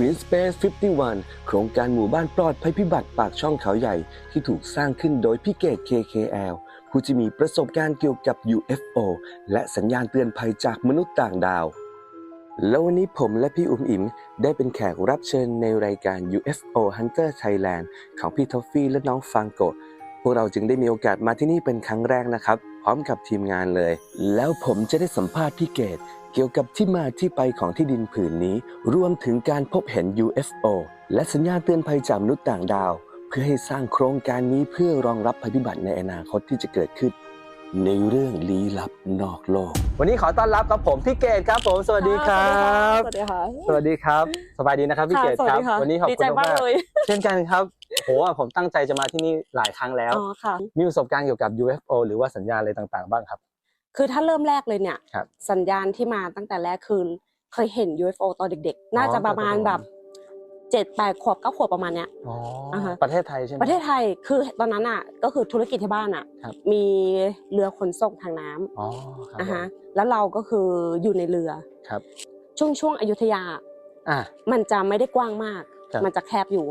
Green Space 51 โครงการหมู่บ้านปลอดภัยพิบัติปากช่องเขาใหญ่ที่ถูกสร้างขึ้นโดยพี่เกต KKL ผู้ที่มีประสบการณ์เกี่ยวกับ UFO และสัญญาณเตือนภัยจากมนุษย์ต่างดาว แล้ววันนี้ผมและพี่อุ๋มอิมได้เป็นแขกรับเชิญในรายการ UFO Hunter Thailand ของพี่ทอฟฟี่และน้องฟังโกะพวกเราจึงได้มีโอกาสมาที่นี่เป็นครั้งแรกนะครับ พร้อมกับทีมงานเลย แล้วผมจะได้สัมภาษณ์พี่เกต เกี่ยวกับที่มาที่ไปของที่ดินผืนนี้ รวมถึงการพบเห็น UFO และสัญญาณเตือนภัยจากมนุษย์ต่างดาว เพื่อให้สร้างโครงการนี้เพื่อรองรับภัยพิบัติในอนาคตที่จะเกิดขึ้น ในเรื่องลี้ลับนอกโลก วันนี้ขอต้อนรับครับผมพี่เกตครับผม สวัสดีครับ สวัสดีค่ะ สวัสดีครับ สบายดีนะครับพี่เกตสวัคสรับดีค่ะวันนี้ขอบดีคุใจณมามากกเลยๆเช่นกันครับโหผมตั้งใจจะมาที่นี่หลายครั้งแล้ว อ๋อค่ะ มีประสบการณ์เกี่ยวกับ UFO หรือว่าสัญญาณอะไรต่างๆ บ้างครับ คือถ้าเริ่มแรกเลยเนี่ย ครับ สัญญาณที่มาตั้งแต่แรกคือเคยเห็น UFO ตอนเด็กๆ น่าจะประมาณแบบเจ็ดแปดขวบเก้าขวบประมาณเนี้ย อ๋ออ่าฮะ ประเทศไทยใช่ไหม ประเทศไทยคือตอนนั้นอะก็คือธุรกิจที่บ้านอะ ครับ มีเรือขนส่งทางน้ำอ๋อครับอะผมฮะแล้วเราก็คืออยู่ในเรือ ครับช่วงช่วงอยุธยา อะ มันจะไม่ได้กว้างมาก ครับ มันจะแคบอยู่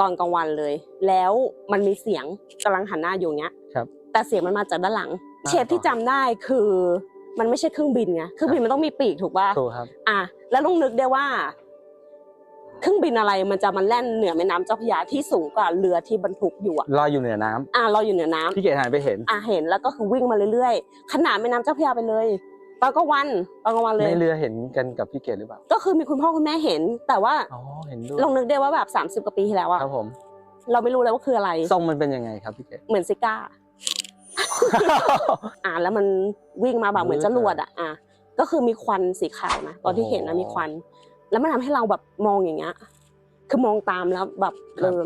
ตอนกลางวันเลย แล้วมันมีเสียงกำลังหันหน้าอยู่อย่างเงี้ย ครับ แต่เสียงมันมาจากด้านหลังอ่า เชฟที่จำได้คือมันไม่ใช่เครื่องบินไงเครื่องบินมันต้องมีปีกถูกป่ะถูกครับ อะแล้วต้องนึกได้ว่า เครื่องบินอะไรมันจะมาแล่นเหนือแม่น้ำเจ้าพระยาที่สูงกว่าเรือที่บรรทุกอยู่อะลอยอยู่เหนือน้ำอะเราอยู่เหนือน้ำพี่เกตหันไปเห็น อะเห็นแล้วก็คือวิ่งมาเรื่อยๆ ขนาดแม่น้ำเจ้าพระยาไปเลยตอนกลางวันตอนกลางวันเลย ในเรือเห็นกันกับพี่เกตหรือเปล่าก็คือมีคุณพ่อคุณแม่เห็น แต่ว่าอ๋อเห็นด้วยลองนึกได้ว่าแบบสามสิบ30กว่าปีที่แล้วอะครับผม เราไม่รู้เลยว่าคืออะไร ทรงมันเป็นยังไงครับพี่เกตเหมือนซิก้า อ่าแล้วมันวิ่งมาแบบเหมือนจรวดอะอะก็คือมีควันสีขาวนะตอนที่เห็นนะมีควัน แล้วมันทำให้เราแบบมองอย่างเงี้ยคือมองตามแล้วแบบเออ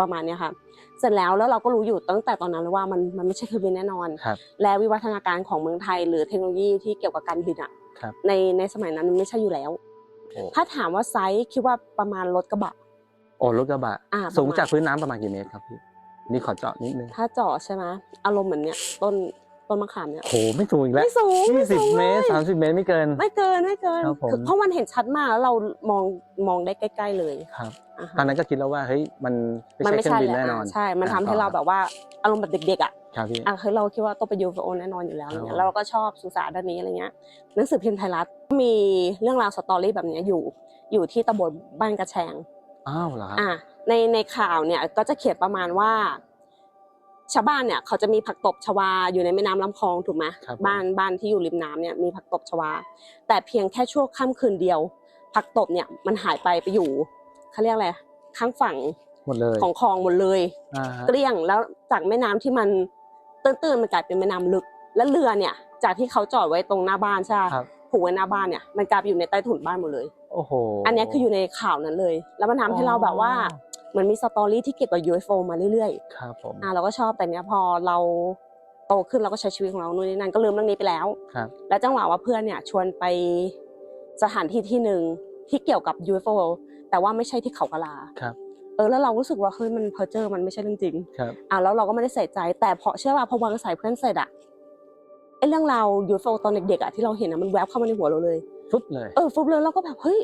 ประมาณเนี้ยค่ะ เสร็จแล้วแล้วเราก็รู้อยู่ตั้งแต่ตอนนั้นเลยว่ามันมันไม่ใช่เครื่องบินแน่นอนครับและวิวัฒนาการของเมืองไทย หรือเทคโนโลยีที่เกี่ยวกับการบินอะครับในในสมัยนั้นมันไม่ใช่อยู่แล้วโอ้ถ้าถามว่าไซส์คิดว่าประมาณรถกระบะโอ้รถกระบะอ่าสูงประมาณจากพื้นน้ำประมาณกี่เมตรครับพี่ นี่ขอเจาะนิดนึงถ้าเจาะใช่ไหมอารมณ์เหมือนเนี้ยต้นต้นมะขามเนี่ยโหไม่สูงอีกแล้วไม่สูงยี่ไม่สิบสูงเมตรลยสามสิบเมตรไม่เกิน ไม่เกินไม่เกินครับผมคือเพราะมันเห็นชัดมากแล้วเรามองมองได้ใกล้ ๆ เลยครับอ่าฮะตอนนั้นก็คิดแล้วว่าเฮ้ยมันไม่มันใช่ไม่เครื่อใช่งบินแหละแน่นอนอ่าใช่ มันทำอ่าให้เราต่อแบบว่าอารมณ์แบบเด็กๆอะ ครับพี่ อะเฮ้ยเราคิดว่าต้องไป UFO แน่นอนอยู่แล้วอะไรเงี้ครัยบแล้วเราก็ชอบศึกษาด้านนี้อะไรเงี้ยหนังสือพิมพ์ไทยรัฐมีเรื่องราวสตอรี่แบบเนี้ยอยู่ อยู่ที่ตำบลบ้านกระแชงอ้าวเหรอครับ อะ ในในข่าวเนี่ยก็จะเขียนประมาณว่าชาวบ้านเนี่ยเขาจะมีผักตบชวาอยู่ในแม่น้ำลำคลองถูกไหมครับผมบ้านบ้านที่อยู่ริมน้ำเนี่ยมีผักตบชวา แต่เพียงแค่ชั่วค่ำคืนเดียว ผักตบเนี่ยมันหายไปไปอยู่เขาเรียกอะไรข้างฝั่งหมดเลยของคลองหมดเลยอ่าฮะเกลี้ยงแล้วจากแม่น้ำที่มันตื้นๆมันกลายเป็นแม่น้ำลึก และเรือเนี่ย จากที่เขาจอดไว้ตรงหน้าบ้านใช่ไหมครับผูกไว้หน้าบ้านเนี่ยมันกลายไปอยู่ในใต้ถุนบ้านหมดเลย โอ้โห อันเนี้ยคืออยู่ในข่าวนั้นเลย แล้วมันทำให้เราแบบว่า เหมือนมีสตอรี่ที่เกี่ยวกับ UFO มาเรื่อยครับผมๆอ่าเราก็ชอบแต่เนี้ยพอเราโตขึ้นเราก็ใช้ชีวิตของเรานู่นนี่นั่นก็ลืมเรื่องนี้ไปแล้วครับและจังหวะว่าเพื่อนเนี่ยชวนไปสถานที่ที่หนึ่งที่เกี่ยวกับ UFO แต่ว่าไม่ใช่ที่เขากะลาครับเออแล้วเรารู้สึกว่าเฮ้ยมันเพอเจอร์มันไม่ใช่เรื่องจริงครับอ่าแล้วเราก็ไม่ได้ใส่ใจแต่พอเชื่อว่าพอวางสายเพื่อนเสร็จอะไอเรื่องราว UFO ตอนเด็กๆอะที่เราเห็นอะมันแวบเข้ามาในหัวเราเลยฟึบเลยเออฟุบเลยเราก็แบบเฮ้ย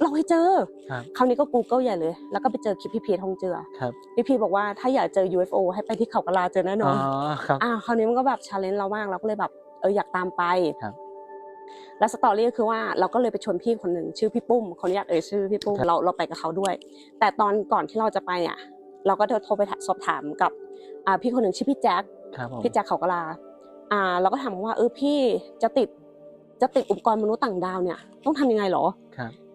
เราให้เจอ ครับ คราวนี้ก็ Google ใหญ่เลย แล้วก็ไปเจอคลิปพี่พีทองเจือครับพี่พีบอกว่าถ้าอยากเจอ UFO ให้ไปที่เขากะลาเจอแน่นอ๋ออนครับ อ่าคราวนี้มันก็แบบชาเลนจ์เรามากเราก็เลยแบบเอออยากตามไปครับ แล้วสตอรี่ก็คือว่าเราก็เลยไปชวนพี่คนหนึ่งชื่อพี่ปุ้มขออนุญาตเอ่ยชื่อพี่ปุ้มเราเราไปกับเขาด้วย แต่ตอนก่อนที่เราจะไปเนี่ยเราก็โทรไปสอบถามกับอ่าพี่คนหนึ่งชื่อพี่แจ็ค ครับผมพี่แจ็คเขากะลา อ่า เราก็ถามว่าเออพี่จะติดจะติดอุปกรณ์มนุษย์ต่างดาวเนี่ยต้องทำยังไงเหรอครับ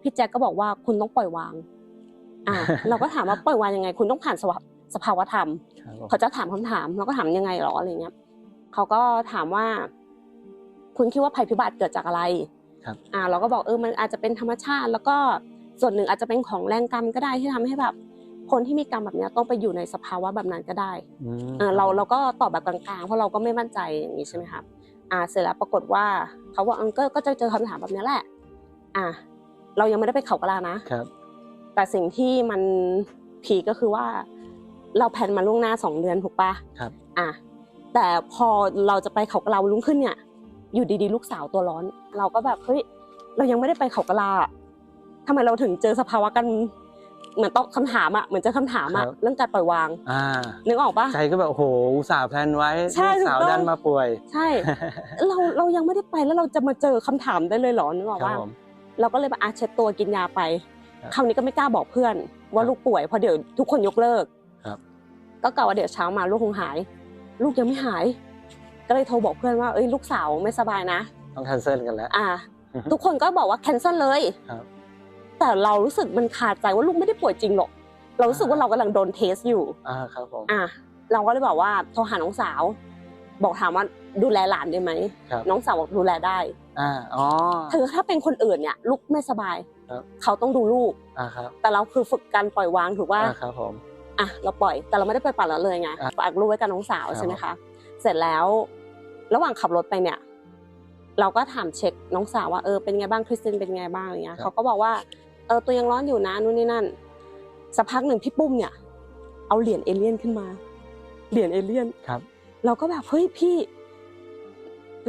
พี่แจ็คก็บอกว่าคุณต้องปล่อยวาง อ่า เราก็ถามว่าปล่อยวางยังไง คุณต้องผ่านสภาสภาวธรรมครับผมเขาจะถามคำถามเราก็ถามยังไงเหรออะไรเงี้ยเขาก็ถามว่า คุณคิดว่าภัยพิบัติเกิดจากอะไรครับอ่า เราก็บอกเออมันอาจจะเป็นธรรมชาติ แล้วก็ส่วนหนึ่งอาจจะเป็นของแรงกรรมก็ได้ที่ทำให้แบบคนที่มีกรรมแบบเนี้ยต้องไปอยู่ในสภาวะแบบนั้นก็ได้อืมเออเราเราก็ตอบแบบกลางๆ เพราะเราก็ไม่มั่นใจอย่างนี้ใช่ไหมครับอ่า เสร็จแล้วปรากฏว่าเขาบอกเออก็ก็จะเจอคำถามแบบนี้แหละ อ่า เรายังไม่ได้ไปเขากะลานะครับ แต่สิ่งที่มันผีก็คือว่า เราแผนมาล่วงหน้าสองเดือนถูกปะครับ อะแต่พอเราจะไปเขากะลาวันรุ่งขึ้นเนี่ย อยู่ดีๆ ลูกสาวตัวร้อน เราก็แบบเฮ้ยเรายังไม่ได้ไปเขากะลาทำไมเราถึงเจอสภาวะกันเหมือนต้องคำถามอะเหมือนเจอคำถามอะครับ เรื่องการปล่อยวางอ่า นึกออกปะ ใจก็แบบโอ้โหอุตส่าห์แพลนไว้ใช่ลูกสาวถูกต้อง ดันมาป่วยใช่ เราเรายังไม่ได้ไปแล้วเราจะมาเจอคำถามได้เลยเหรอนึกออกครับว่าผม เราก็เลยมาอาเช็ดตัวกินยาไป ครับคราวนี้ก็ไม่กล้าบอกเพื่อน ว่าครับลูกป่วยเพราะเดี๋ยวทุกคนยกเลิกครับ ก็กล่าวว่าเดี๋ยวเช้ามาลูกคงหาย ลูกยังไม่หาย ก็เลยโทรบอกเพื่อนว่าเอ้ยลูกสาวไม่สบายนะ ต้องแคนเซิลกันแล้ว อ่า อือฮึทุกคนก็บอกว่าแคนเซิลเลยครับ แต่เรารู้สึกมันขาดใจว่าลูกไม่ได้ป่วยจริงหรอก เรารู้สึกว่าเรากำลังโดนเทสอยู่ อ่าครับผม อะเราก็เลยบอกว่าโทรหาน้องสาว บอกถามว่าดูแลหลานได้ไหมครับ น้องสาวบอกดูแลได้ อ่าอ๋อ คือถ้าเป็นคนอื่นเนี่ยลูกไม่สบาย ครับ เขาต้องดูลูก อ่าครับแต่เราคือฝึกการปล่อยวางถูกว่า อ่าครับผม อะเราปล่อยแต่เราไม่ได้ไปล่อยปละละเลยไงอะฝากลูกไว้กับน้องสาวครับ ใช่ไหมคะเสร็จแล้ว ระหว่างขับรถไปเนี่ย เราก็ถามเช็คน้องสาวว่าเออเป็นไงบ้างคริสตินเป็นไงบ้างอะไรเงี้ยเขาก็บอกว่าเออตัวยังร้อนอยู่นะนู่นนี่นั่นสักพักหนึ่งพี่ปุ้มเนี่ย เอาเหรียญเอเลี่ยนขึ้นมา เหรียญเอเลี่ยนครับ เราก็แบบเฮ้ยพี่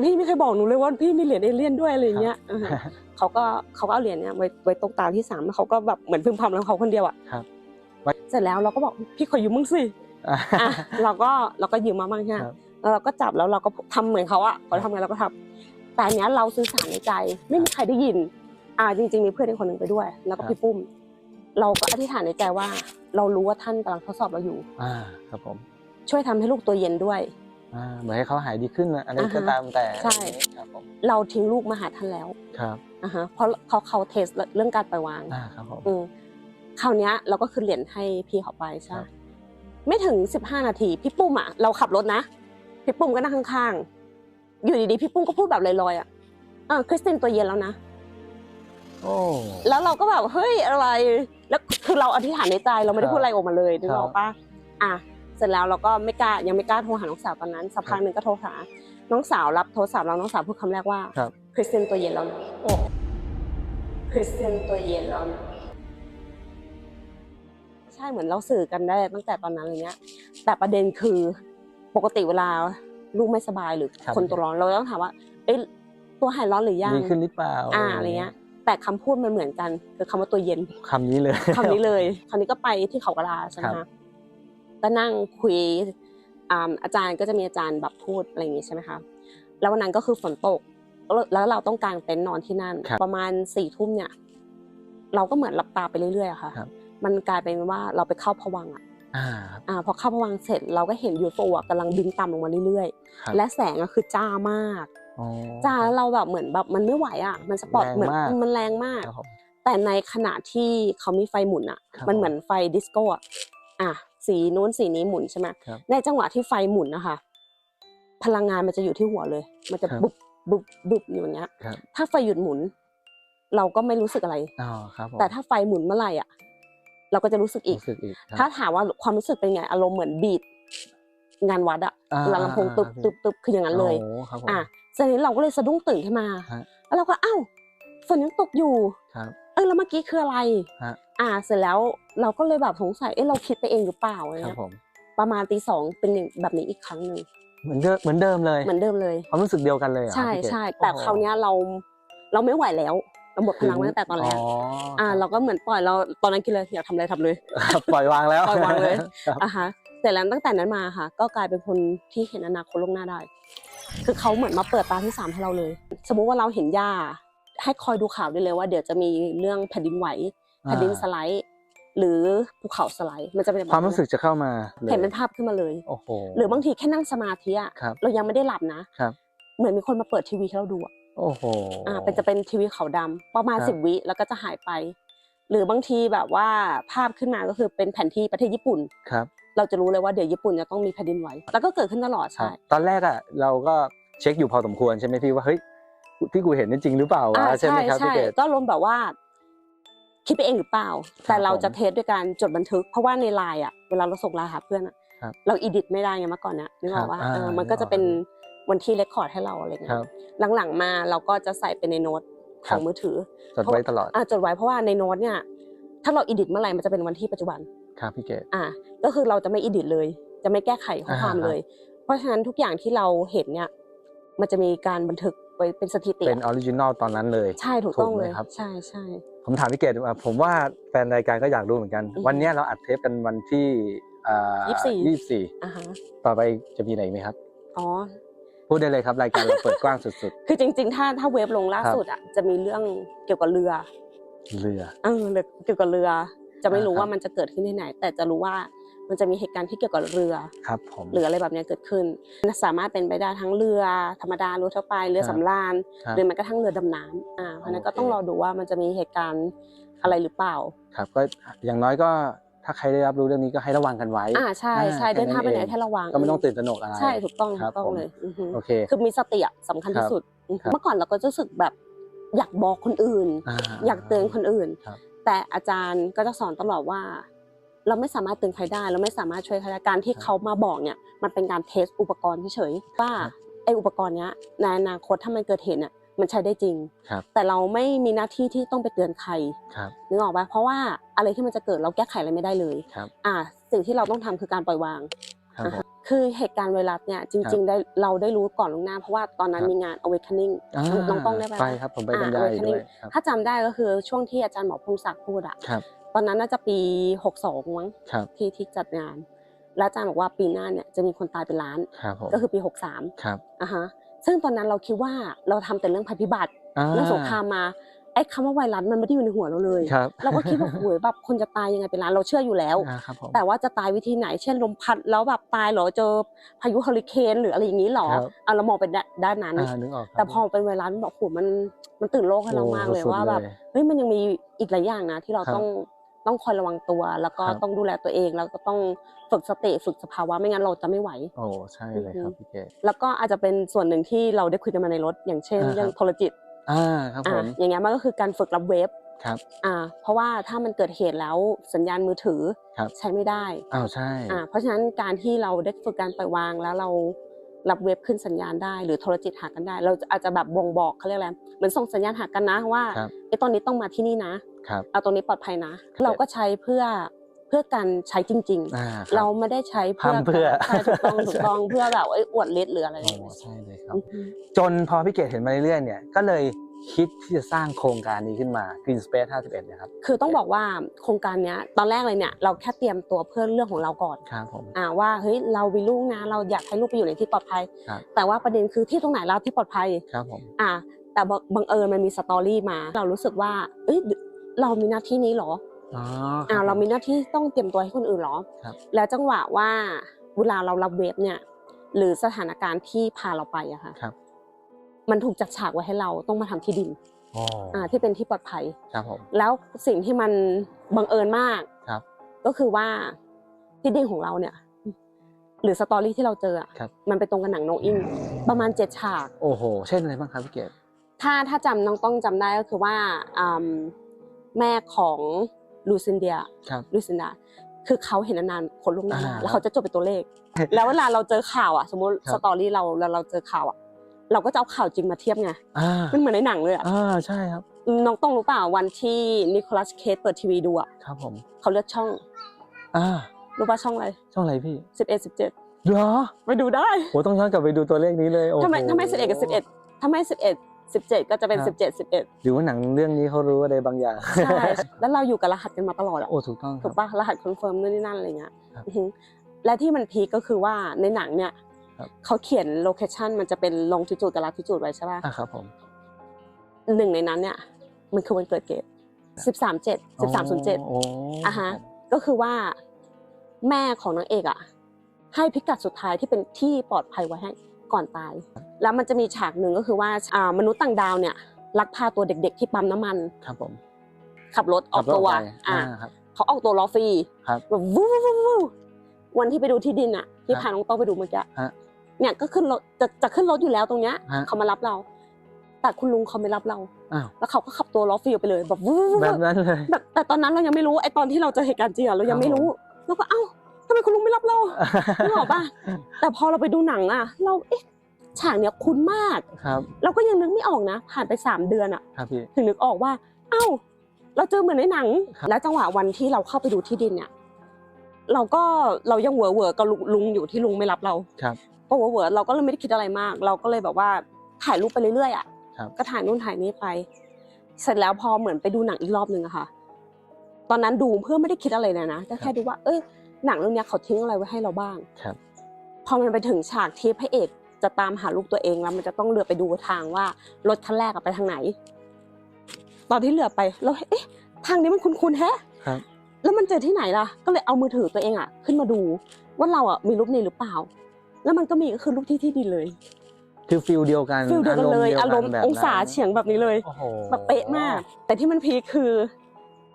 พี่ไม่เคยบอกหนูเลยว่าพี่มีเหรียญเอเลี่ยนด้วยอะไรเงี้ยอ่าฮะเขาก็เขาก็เอาเหรียญเนี่ยไว้ไว้ตรงตาที่สามแล้วเขาก็แบบเหมือนพึมพำแล้วเขาคนเดียวอะครับเสร็จแล้วเราก็บอกพี่ขอยืมมึงสิอ่าอะเราก็เราก็ยืมมาบ้างใช่ไหมครับแล้วเราก็จับแล้วเราก็ทำเหมือนเขาอะเขาทำไงเราก็ทำแต่อันเนี้ยเราสื่อสารในใจ ไม่มีใครได้ยิน อ่าจริง ๆ มีเพื่อนอีกคนหนึ่งไปด้วย แล้วก็พี่ปุ้ม เราก็อธิษฐานในใจว่า เรารู้ว่าท่านกำลังทดสอบเราอยู่ อ่า ครับผม ช่วยทำให้ลูกตัวเย็นด้วยอ่า เหมือนให้เขาหายดีขึ้นนะอะไรอ่าฮะก็ตามแต่ใช่ครับผมเราทิ้งลูกมาหาท่านแล้วครับอ่าฮะเพราะเขาเขาเทสเรื่องการปล่อยวางอ่าครับผมอืมคราวเนี้ยเราก็คือเหรียญให้พี่เขาไปใช่ครับไม่ถึงสิบห้านาทีพี่ปุ้มอะเราขับรถนะพี่ปุ้มก็นั่งข้างๆอยู่ดีๆพี่ปุ้มก็พูดแบบลอยๆอะเออคริสตินตัวเย็นแล้วนะโอ้แล้วเราก็แบบเฮ้ยอะไร แล้วคือเราอธิษฐานในใจเราไม่ได้ครับพูดอะไรออกมาเลยนึกครับออกปะอะ เสร็จแล้วเราก็ไม่กล้ายังไม่กล้าโทรหาน้องสาวตอนนั้นสักพักหนึ่งก็โทรหา น้องสาวรับโทรศัพท์เราน้องสาวพูดคำแรกว่าครับ คริสตินตัวเย็นแล้วนะโอ้คริสเตียนตัวเย็นแล้วนะใช่เหมือนเราสื่อกันได้ตั้งแต่ตอนนั้นอะไรเงี้ย แต่ประเด็นคือปกติเวลาลูกไม่สบายหรือครับ คนตัวร้อนเราต้องถามว่าเอ้ยตัวหายร้อนหรือยังดีขึ้นหรือเปล่าอ่าอะไรเงี้ย แต่คำพูดมันเหมือนกันคือคำว่าตัวเย็น คำนี้เลย คำนี้เลย คราวนี้ก็ไปที่เขากระลาใช่ไหมครัคะบ ก็นั่งคุยอ่าอาจารย์ก็จะมีอาจารย์แบบพูดอะไรอย่างงี้ใช่ไหมคะแล้ววันนั้นก็คือฝนตก แล้วเราต้องกางเต็นท์นอนที่นั่นครับประมาณสี่ทุ่มเนี่ย เราก็เหมือนหลับตาไปเรื่อยๆอะค่ะครับมันกลายเป็นว่าเราไปเข้าผวังค์อะอ่าครับอ่าพอเข้าผวังค์เสร็จเราก็เห็นยูโฟอะกำลังบินต่ำลงมาเรื่อยครับๆและแสงอะคือจ้ามากอ๋อจ้าแล้วเราแบบเหมือนแบบมันไม่ไหวอะมันสปอตแรงเหมือนมากมันแรงมากครับผมแต่ในขณะที่เขามีไฟหมุนอะครับมันเหมือนไฟดิสโก้อะอะ สีนู้นสีนี้หมุนใช่ไหมครับ ในจังหวะที่ไฟหมุนนะคะ พลังงานมันจะอยู่ที่หัวเลย มันจะครับบุบบุบบุบอยู่อย่างเงี้ย ครับ ถ้าไฟหยุดหมุน เราก็ไม่รู้สึกอะไร อ๋อครับผมแต่ถ้าไฟหมุนเมื่อไหร่อะ เราก็จะรู้สึกอีก รู้สึกอีกครับ ถ้าถามว่าความรู้สึกเป็นไง อารมณ์เหมือนบีดงานวัดอะอ่าเวลาลำโพงตึบอ่า ตึบตึบคืออย่างนั้นเลย โอ้ครับผม อะเสร็จนี้เราก็เลยสะดุ้งตื่นขึ้นมา ฮะ แล้วเราก็อ้าวฝนยังตกอยู่ ครับ เออแล้วเมื่อกี้คืออะไร ฮะ อ่าเสร็จแล้วเราก็เลยแบบสงสัยเอ๊ะเราคิดไปเองหรือเปล่าอะไรครับเงี้ยผมประมาณตีสองเป็นอย่างแบบนี้อีกครั้งหนึ่งเหมือนเดิมเหมือนเดิมเลยเหมือนเดิมเลย ความรู้สึกเดียวกันเลยเหรอใช่พี่เกดใช่แต่โอ้โหคราวเนี้ยเราเราไม่ไหวแล้วเราหมดพลังไว้ตั้งแต่ตอนแรกอ๋ออ่า เราก็เหมือนปล่อยเราตอนนั้นคิดเลยอยากทำอะไรทำเลย ครับปล่อยวางแล้วปล่อยวางเลย ครับอะฮะเสร็จแล้วตั้งแต่นั้นมาค่ะ ก็กลายเป็นคนที่เห็นอนาคตล่วงหน้าได้ คือเขาเหมือนมาเปิดตาที่สามให้เราเลย สมมุติว่าเราเห็นย่าให้คอยดูข่าวได้เลยว่าเดี๋ยวจะมีเรื่องแผ่นดินไหว แผ่นดินสไลด์ หรือภูเขาสไลด์มันจะเป็นแบบความรู้สึกจะเข้ามาลยเห็นเป็นภาพขึ้นมาเลยโอ้โหหรือบางทีแค่นั่งสมาธิอะครับเรายังไม่ได้หลับนะครับเหมือนมีคนมาเปิดทีวีให้เราดูอะโอ้โหอ่าเป็นจะเป็นทีวีขาวดำประมาณครับสิบวิแล้วก็จะหายไป หรือบางทีแบบว่าภาพขึ้นมาก็คือเป็นแผนที่ประเทศญี่ปุ่นครับเราจะรู้เลยว่าเดี๋ยวญี่ปุ่นจะต้องมีแผ่นดินไหวแล้วก็เกิดขึ้นตลอดครับใช่ตอนแรกอะเราก็เช็คอยู่พอสมควรใช่ไหมพี่ว่าเฮ้ยที่กูเห็นนี่จริงหรือเปล่าวะอ่าใช่ไหมครับพี่ใช่เกดก็รวมแบบว่า คิดไปเองหรือเปล่า แต่เราจะผมเทสด้วยการจดบันทึก เพราะว่าในไลน์อะเวลาเราส่งไลน์หาเพื่อนอะครับเราอีดิทไม่ได้ไงเมื่อก่อนเนี้ยนึกออกว่าครับอ่าเออมันก็จะเป็นวันที่เรคคอร์ดให้เราอะไรคเงี้รัยบหลังๆมาเราก็จะใส่เป็นในโน้ตขครัองบมือถือจดไว้ตลอดอ่าจดไว้เพราะว่าในโน้ตเนี่ยถ้าเราอีดิทเมื่อไหร่มันจะเป็นวันที่ปัจจุบันครับพี่เกดอ่าก็คือเราจะไม่อีดิทเลย จะไม่แก้ไขข้อความอ่าฮะเลย เพราะฉะนั้นทุกอย่างที่เราเห็นเนี่ยมันจะมีการบันทึกไว้เป็นสถิติเป็นออริจินอลตอนนั้นเลย ใช่ถูกต้องถูกไหมเลยครับใช่ใช่ผมถามพี่เกดว่าผมว่าแฟนรายการก็อยากรู้เหมือนกันอือฮึวันเนี้ยเราอัดเทปกันวันที่อ่ายี่สิบสี่ยี่สิบสี่อ่าฮะต่อไปจะมีอะไรอีกไหมครับอ๋อพูดได้เลยครับรายการเราเปิดกว้างสุดคือจริงๆ ถ้าถ้าเว็บลงล่าครับสุดอะจะมีเรื่องเกี่ยวกับเรือๆเรือเออเรือเกี่ยวกับเรือ จะไม่รู้อ่าครับว่ามันจะเกิดขึ้นที่ไหน แต่จะรู้ว่า มันจะมีเหตุการณ์ที่เกี่ยวกับเรือครับผมหรืออะไรแบบเนี้ยเกิดขึ้นสามารถเป็นไปได้ทั้งเรือธรรมดาเรือทั่วไปเรือครับสำราญครับหรือแม้กระทั่งเรือดำน้ำอ่าเพราะฉะนั้นก็โอเคต้องรอดูว่ามันจะมีเหตุการณ์อะไรหรือเปล่า ครับก็อย่างน้อยก็ถ้าใครได้รับรู้เรื่องนี้ก็ให้ระวังกันไว้ อ่าใช่อ่าใช่แค่เดินทางไปไหนนั้นเองให้ระวัง ก็ไม่ต้องตื่นตระหนกอะไร ใช่ถูกต้องครัถูบกต้องผมเลยอือฮึโอเค คือมีสติอะสำคัญครัที่บสุดอือฮึครับเมื่อก่อนเราก็จะรู้สึกแบบอยากบอกคนอื่นอ่าอยากเตือนคนอื่นครับแต่อาจารย์ก็จะสอนตลอดว่า เราไม่สามารถเตือนใครได้ เราไม่สามารถช่วยใครได้การที่เขามาบอกเนี่ยมันเป็นการเทสอุปกรณ์เฉยๆว่าไออุปกรณ์เนี้ยในอนาคตถ้ามันเกิดเหตุเนี่ยมันใช้ได้จริงครับแต่เราไม่มีหน้าที่ที่ต้องไปเตือนใครครับนึกออกปะเพราะว่าอะไรที่มันจะเกิดเราแก้ไขอะไรไม่ได้เลยครับอ่าสิ่งที่เราต้องทำคือการปล่อยวางครับผมคือเหตุการณ์ไวรัสเนี่ยจริงๆได้เราได้รู้ก่อนล่วงหน้า เพราะว่าตอนนั้นครับมีงาน awakening าน้องต้องได้ไปไปครับผมไปบรรยายด้วยครับถ้าจำได้ก็คือช่วงที่อาจารย์หมอพงศักดิ์พูดอะครับ ตอนนั้นน่าจะปี62มั้งครับที่ที่จัดงาน แล้วอาจารย์บอกว่าปีหน้าเนี่ยจะมีคนตายเป็นล้าน ครับผมก็คือปี63ครับอะฮะซึ่งตอนนั้นเราคิดว่าเราทำแต่เรื่องภัยพิบัติอ่าเรื่องสงครามมาไอ้คำว่าไวรัสมันไม่ได้อยู่ในหัวเราเลยครับเราก็คิดว่าโอ้ยแบบคนจะตายยังไงเป็นล้านเราเชื่ออยู่แล้วอ่าครับผมแต่ว่าจะตายวิธีไหน เช่นลมพัดแล้วแบบตายเหรอเจอพายุเฮอริเคนหรืออะไรอย่างนี้เหรอครับอะเรามองเป็นด้านนั้นอ่านึกออกครับแต่พอเป็นไวรัสมันบอกโหมันมันตื่นโลกให้เรามากเลยโอ้สุดว่าแบบเลยเฮ้ยมันยังมีอีกหลายอย่างนะที่เราครับต้อง ต้องคอยระวังตัว แล้วก็ครับ ต้องดูแลตัวเอง แล้วก็ต้องฝึกสติฝึกสภาวะไม่งั้นเราจะไม่ไหว โอ้ใช่เลยครับพี่เกดแล้วก็อาจจะเป็นส่วนหนึ่งที่เราได้คุยกันมาในรถ อย่างเช่น อ่าเรื่องครับโทรจิตอ่าครับผอะมอย่างเงี้ยมันก็คือการฝึกรับเวฟครับ อ่า เพราะว่าถ้ามันเกิดเหตุแล้วสัญญาณมือถือครับ ใช้ไม่ได้อ้าวใช่อ่าเพราะฉะนั้นการที่เราได้ฝึกการปล่อยวางแล้วเรา รับเว็บขึ้นสัญญาณได้ หรือโทรจิตหากันได้ เราอาจจะแบบบ่งบอกเขาเรียกอะไรเหมือนส่งสัญญาณหากันนะว่าครับไอ้ตอนนี้ต้องมาที่นี่นะครับเอาตรงนี้ปลอดภัยนะครับเราก็ใช้เพื่อเพื่อการใช้จริงอ่าๆคบเราไม่ได้ใช้เพื่อทำเพื่อใช่ถูกต้องถูกต้องเพื่อแบบเอ้ยอวดฤทธิ์หรืออะไรโอ้ใช่เลยครับอือฮึจนพอพี่เกดเห็นมาเรื่อยๆเนี่ยก็เลย คิดที่จะสร้างโครงการนี้ขึ้นมา Green Space 51นะครับ คือต้องบอกว่าโครงการเนี้ยตอนแรกเลยเนี่ยเราแค่เตรียมตัวเพื่อเรื่องของเราก่อนครับผมอ่าว่าเฮ้ยเรามีลูกนะเราอยากให้ลูกไปอยู่ในที่ปลอดภัยครับแต่ว่าประเด็นคือที่ตรงไหนเราที่ปลอดภัยครับผมอ่าแต่บังบังเอิญมันมีสตอรี่มา เรารู้สึกว่าเอ้ยเรามีหน้าที่นี้เหรออ๋ออ่าคบเรามีหน้าที่ต้องเตรียมตัวให้คนอื่นเหรอครับแล้วจังหวะว่าเวลาเรารับเวฟเนี่ยหรือสถานการณ์ที่พาเราไปอะค่ะครับ มันถูกจัดฉากไว้ให้เราต้องมาทำที่ดินอ๋ออ่าที่เป็นที่ปลอดภัยครับผมแล้วสิ่งที่มันบังเอิญมากครับ ก็คือว่าที่ดินของเราเนี่ย หรือสตอรี่ที่เราเจออะครับมันไปตรงกับหนังโนอิงประมาณเจ็ดฉาก โอ้โห เช่นอะไรบ้างครับพี่เกดถ้าถ้าจำน้องต้องจำได้ก็คือว่าอืมแม่ของลูซินเดียครับลูซินดาคือเขาเห็นนานๆคนลูกหน้าอ่าแล้วเขาจะจดเป็นตัวเลข แล้วเวลาเราเจอข่าวอะ สมมติครับสตอรี่เราแล้วเราเจอข่าวอะ เราก็จะเอาข่าวจริงมาเทียบไงอ่ามันเหมือนในหนังเลยอะอ่าใช่ครับ น้องต้องรู้เปล่าวันที่นิโคลัสเคสเปิดทีวีดูอะครับผมเขาเลือกช่อง อ่ารู้ป่ะช่องอะไรช่องอะไรพี่สิบเอ็ดสิบเจ็ดเหรอไปดูได้โหต้องย้อนกลับไปดูตัวเลขนี้เลยโอ้โหทำไมทำไมสิบเอ็ดกับสิบเอ็ดถ้าไม่สิบเอ็ดสิบเจ็ดก็จะเป็นครับสิบเจ็ดสิบเอ็ดหรือว่าหนังเรื่องนี้เขารู้อะไรบางอย่างใช่แล้วเราอยู่กับรหัสกันมาตลอดอะโอ้ถูกต้องคถูรับกปะรหัสคอนเฟิร์มนู่นนี่นั่นอะไรเงี้ยครับอือฮึและที่มันพีคก็คือว่าในหนังเนี่ย ครับ เขาเขียนโลเคชันมันจะเป็นลงทิจูดกับลาทิจูดไว้ใช่ป่ะอะครับผม หนึ่งในนั้นเนี่ย มันคือวันเกิดเกตสิบสามเจ็ดสิบสามศูนย์เจ็ดโอ้อะฮะ ก็คือว่าแม่ของนางเอกอะ ให้พิกัดสุดท้ายที่เป็นที่ปลอดภัยไว้ให้ก่อนตาย แล้วมันจะมีฉากหนึ่งก็คือว่าอ่ามนุษย์ต่างดาวเนี่ยลักพาตัวเด็ก ๆ ที่ปั๊มน้ำมัน ครับผมขับรถออกตัวขับรถไปอ่าอ่าครับ เขาออกตัวล้อฟรีครับ แบบวู้วู้วู้วู้ วันที่ไปดูที่ดินอะที่ครับพาน้องโต้งไปดูเมื่อกี้ฮะเนี่ยก็ขึ้นรถจะจะขึ้นรถอยู่แล้วตรงเนี้ยฮะ เขามารับเรา แต่คุณลุงเขาไม่รับเรา อ้าวแล้วเขาก็ขับตัวล้อฟรีออกไปเลยแบบวู้วู้วู้แบบนั้นเลย แบบแต่ตอนนั้นเรายังไม่รู้ไอ้ตอนที่เราเจอเหตุการณ์จริงอะเรายังไม่รู้แล้วก็เอ้าทำไมคุณลุงไม่รับเรา นึกออกปะแต่พอเราไปดูหนังอะเราเอ๊ะฉากเนี้ยคุ้นมาก ครับ เราก็ยังนึกไม่ออกนะ ผ่านไปสามเดือนอะครับพี่ ถึงนึกออกว่า เอ้า เราเจอเหมือนในหนัง ครับ แล้วจังหวะวันที่เราเข้าไปดูที่ดินเนี่ย เราก็เรายังเหวอเหวอๆกับลุงลุงอยู่ที่ลุงไม่รับเราครับก็เหวอเหวอๆเราก็เลยไม่ได้คิดอะไรมาก เราก็เลยแบบว่าถ่ายรูปไปเรื่อยๆอะครับก็ถ่ายนู่นถ่ายนี่ไป เสร็จแล้วพอเหมือนไปดูหนังอีกรอบนึงอะค่ะ ตอนนั้นดูเพื่อไม่ได้คิดอะไรเลยนะก็แค่ดูว่า เอ้ยหนังเรื่องเนี้ยเขาทิ้งอะไรไว้ให้เราบ้างครับพอมันไปถึงฉากที่พระเอกจะตามหาลูกตัวเองแล้วมันจะต้องเลือไปดูทางว่ารถคันแรกอะไปทางไหน ตอนที่เหลือไปเราเอ๊ะทางนี้มันคุ้นๆแฮะครับ แล้วมันเจอที่ไหนล่ะ ก็เลยเอามือถือตัวเองอะขึ้นมาดูว่าเราอะมีรูปนี้หรือเปล่า แล้วมันก็มีก็คือรูปที่ที่ดินเลยคือฟิลเดียวกันฟิลเดียวกันเลยอารมณ์แบบองศาเฉียงแบบนี้เลยโอ้โหแบบเป๊ะมาก แต่ที่มันพีคคือ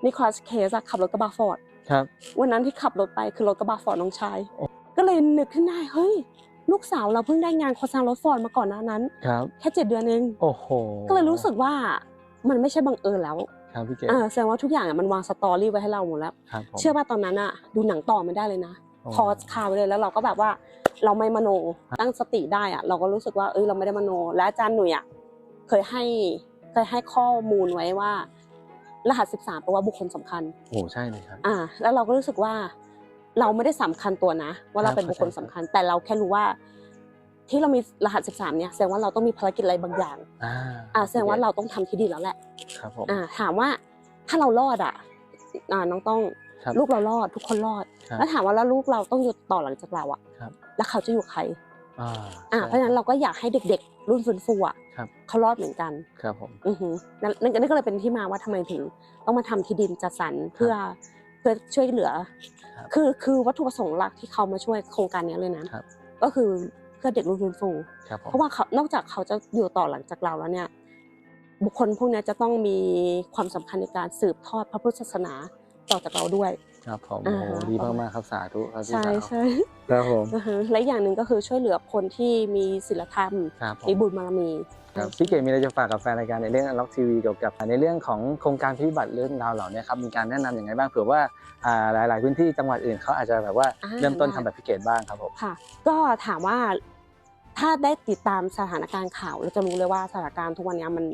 นิโคลัสเคสขับรถกระบะฟอร์ดครับวันนั้นที่ขับรถไปคือรถกระบะฟอร์ดน้องชายโอ้ก็เลยนึกขึ้นได้เฮ้ยลูกสาวเราเพิ่งได้งานโฆษณารถฟอร์ดมาก่อนหน้านั้น ครับ แค่เจ็ดเดือนเอง โอ้โห ก็เลยรู้สึกว่ามันไม่ใช่บังเอิญแล้ว ครับพี่เกดอ่าแสดงว่าทุกอย่างอะมันวางสตอรี่ไว้ให้เราหมดแล้ว ครับผม เชื่อว่าตอนนั้นอะดูหนังต่อไม่ได้เลยนะพอคาไว้เลยแล้วเราก็แบบว่า เราไม่มโนตั้งสติได้อะเราก็รู้สึกว่าเอ้ยเราไม่ได้มโน และอาจารย์หนุ่ยอะเคยให้เคยให้ข้อมูลไว้ว่า รหัส 13แปลว่าบุคคลสำคัญ โอ้ใช่เลยครับ อ่า แล้วเราก็รู้สึกว่า เราไม่ได้สำคัญตัวนะ ว่าเราเป็นบุคคลสำคัญ แต่เราแค่รู้ว่า ที่เรามีรหัส 13 เนี่ยแสดงว่าเราต้องมีภารกิจอะไรบางอย่างอ่าอ่าแสดงว่าเราต้องทำที่ดีแล้วแหละครับผม อ่าถามว่าถ้าเรารอดอะอ่าน้องต้องครับลูกเรารอดทุกคนรอด ครับแล้วถามว่าแล้วลูกเราต้องอยู่ต่อหลังจากเราอะครับ แล้วเขาจะอยู่ใครอ่าอ่าใช่เพราะฉะนั้นเราก็อยากให้เด็กๆ รุ่นฟื้นฟูอะครับ เขารอดเหมือนกัน ครับผม อือหือนั่นนั่นนั่นก็เลยเป็นที่มาว่าทำไมถึงต้องมาทำที่ดินจัดสรรเพื่อเพื่อช่วยเหลือ ครับคือคือวัตถุประสงค์หลักที่เขามาช่วยโครงการเนี้ยเลยนะครับ ก็คือ เพื่อเด็กรุ่นฟื้นฟู ครับผมเพราะว่าเขานอกจากเขาจะอยู่ต่อหลังจากเราแล้วเนี่ยบุคคลพวกเนี้ยจะต้องมีความสำคัญในการสืบทอดพระพุทธศาสนาต่อจากเราด้วย ครับผมอ่าโอ้ดีมากมากๆครับสาธุครับพี่ใช่สาวใช่ครับผมอือฮึและอีกอย่างหนึ่งก็คือช่วยเหลือคนที่มีศีลธรรมครับผม มีบุญบารมี ครับพี่เก๋มีอะไรจะฝากกับแฟนรายการในเรื่องล็อกทีวีเกี่ยวกับในเรื่องของโครงการพิบัติเรื่องราวเหล่านี้ครับมีการแนะนำอย่างไรบ้างเผื่อว่าอ่าหลาย ๆ พื้นที่จังหวัดอื่นเขาอาจจะแบบว่าอ่า เริ่มต้นทำแบบพี่เก๋บ้างครับผม ค่ะก็ถามว่า ถ้าได้ติดตามสถานการณ์ข่าวเราจะรู้เลยว่าสถานการณ์ทุกวันนี้มัน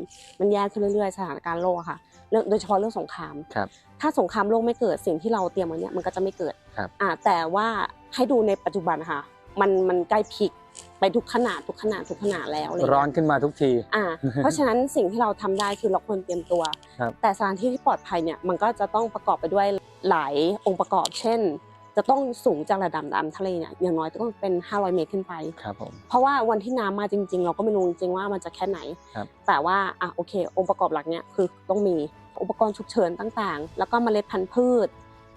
มันแย่ขึ้นเรื่อยๆ สถานการณ์โลกอะค่ะเรื่องโดยเฉพาะเรื่องสงครามครับถ้าสงครามโลกไม่เกิดสิ่งที่เราเตรียมไว้เนี่ยมันก็จะไม่เกิดครับอ่าแต่ว่าให้ดูในปัจจุบันนะคะมันมันใกล้พีคไปทุกขนาดทุกขนาดทุกขนาดแล้วอะไรเลยร้อนขึ้นมาทุกทีอ่าเพราะฉะนั้นสิ่งที่เราทำได้คือเราควรเตรียมตัวครับแต่สถานที่ที่ปลอดภัยเนี่ยมันก็จะต้องประกอบไปด้วยหลายองค์ประกอบ เช่น จะต้องสูงจากระดับน้ำทะเลเนี่ยอย่างน้อยต้องเป็น 500 เมตรขึ้นไป ครับผม เพราะว่าวันที่น้ำมาจริง ๆ เราก็ไม่รู้จริงๆว่ามันจะแค่ไหน ครับแต่ว่าอะโอเค องค์ประกอบหลักเนี่ยคือต้องมีอุปกรณ์ฉุกเฉินต่างๆ แล้วก็เมล็ดพันธุ์พืช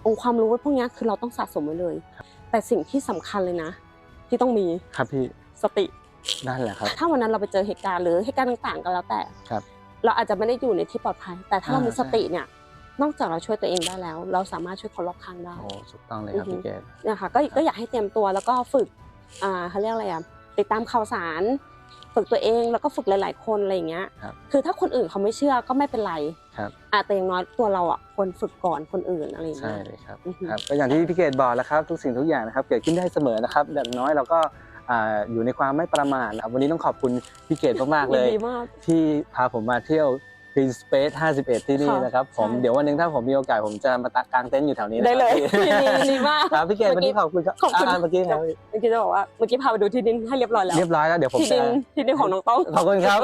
องค์ความรู้พวกเนี้ยคือเราต้องสะสมไว้เลย แต่สิ่งที่สำคัญเลยนะ ที่ต้องมีครับพี่สติ นั่นแหละครับ ถ้าวันนั้นเราไปเจอเหตุการณ์หรือเหตุการณ์ต่างๆก็แล้วแต่ครับเราอาจจะไม่ได้อยู่ในที่ปลอดภัย แต่ถ้าเราอ่ามีมีสติเนี่ย นอกจากเราช่วยตัวเองได้แล้ว เราสามารถช่วยคนรอบข้างได้โอ้ถูกต้องเลยครับอือฮึพี่เก๋เนี่ยค่ะก็ก็อยากให้เตรียมตัวแล้วก็ฝึกอ่าเขาเรียกอะไรอะติดตามข่าวสาร ฝึกตัวเองแล้วก็ฝึกหลาย ๆ คนอะไรอย่างเงี้ยครับคือถ้าคนอื่นเขาไม่เชื่อก็ไม่เป็นไรครับอะแต่อย่างน้อยตัวเราอะควรฝึกก่อนคนอื่นอะไรอย่างใช่เงี้ยเลยครับอือฮึครับก็อย่างที่พี่เกดบอกแล้วครับทุกสิ่งทุกอย่างนะครับเกิดขึ้นได้เสมอนะครับอย่างน้อยเราก็อ่าอยู่ในความไม่ประมาทนะครับวันนี้ต้องขอบคุณพี่เกดมากๆเลยดีมากที่พาผมมาเที่ยว Green Space 51 ที่นี่ค่ะนะครับผมใช่ เดี๋ยววันหนึ่งถ้าผมมีโอกาสผมจะมาตักกางเต็นท์อยู่แถวนี้นะได้เลยครับพี่ยินดียินดีมาก ครับพี่เกดวันนี้ขอบคุณครับขอบคุณาเมื่อกี้ครับเมื่อกี้จะบอกว่าเมื่อกี้พาไปดูที่ดินให้เรียบร้อยแล้ว เรียบร้อยแล้วเดี๋ยวผมที่จะดินที่ดินของน้องต้อง ขอบคุณครับ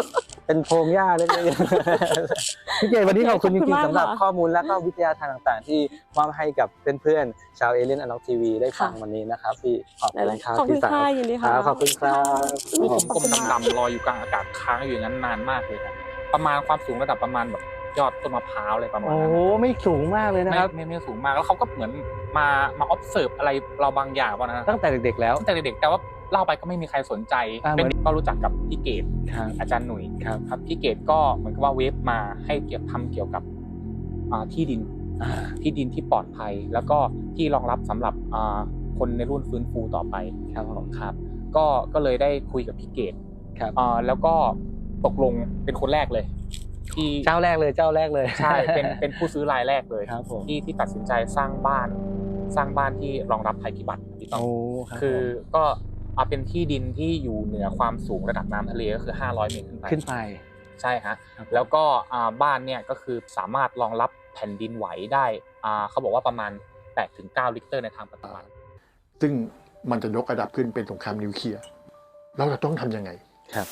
เป็นโพรงหญ้าเล็กๆพี่เกดวันนี้ขอบคุณจขอบคุริณงมากๆสำหรับค่ะข้อมูลและก็วิทยาทานต่างๆ ที่มอบให้กับเพื่อนๆชาวเอเลียนอล็อกทีวีได้ฟังค่ะ วันนี้นะครับพี่ขอบได้คุเลณยครับขอบคุณพี่สาวค่ะยินดีคค่ะ รับขอบคุณครับมีขกอบลมคุณมากๆดำๆลอยอยู่กลางอากาศค้างอยู่อย่างนั้นนานมากเลยครับ ประมาณความสูงระดับประมาณแบบยอดต้นมะพร้าวอะไรประมาณโอ้นั้นโหไม่สูงมากเลยนะไม่ครับไม่ไม่สูงมากแล้วเขาก็เหมือนมามา observe อะไรเราบางอย่างป่ะนะตั้งแต่เด็ก ๆ แล้วตั้งแต่เด็กๆแต่ว่าเล่าไปก็ไม่มีใครสนใจอ่าเป็นเหมือนก็รู้จักกับพี่เกดครับอาจารย์หนุ่ยครับครับพี่เกดก็เหมือนกับว่าเวฟมาให้เกี่ยวทำเกี่ยวกับอ่าที่ดินอ่าที่ดินที่ปลอดภัย แล้วก็ที่รองรับสำหรับอ่าคนในรุ่นฟื้นฟูต่อไปครับผมครับก็ก็เลยได้คุยกับพี่เกดครับอ่าแล้วก็ ตกลงเป็นคนแรกเลยที่เจ้าแรกเลยเจ้าแรกเลยใช่เป็นเป็นผู้ซื้อรายแรกเลยครับผมที่ที่ตัดสินใจสร้างบ้านสร้างบ้านที่รองรับภัยพิบัติพี่ต้องโอ้รับคือผมก็เอาเป็นที่ดินที่อยู่เหนือความสูงระดับน้ำทะเลก็คือ 500 เมตรขึ้นไปขึ้นไปใช่ฮะครับแล้วก็อ่าบ้านเนี่ยก็คือสามารถรองรับแผ่นดินไหวได้อ่าเขาบอกว่าประมาณ8ถึง9ลิตรในทางปฏิบัติซึ่งมันจะยกระดับขึ้นเป็นสงครามนิวเคลียร์เราจะต้องทำยังไงครับ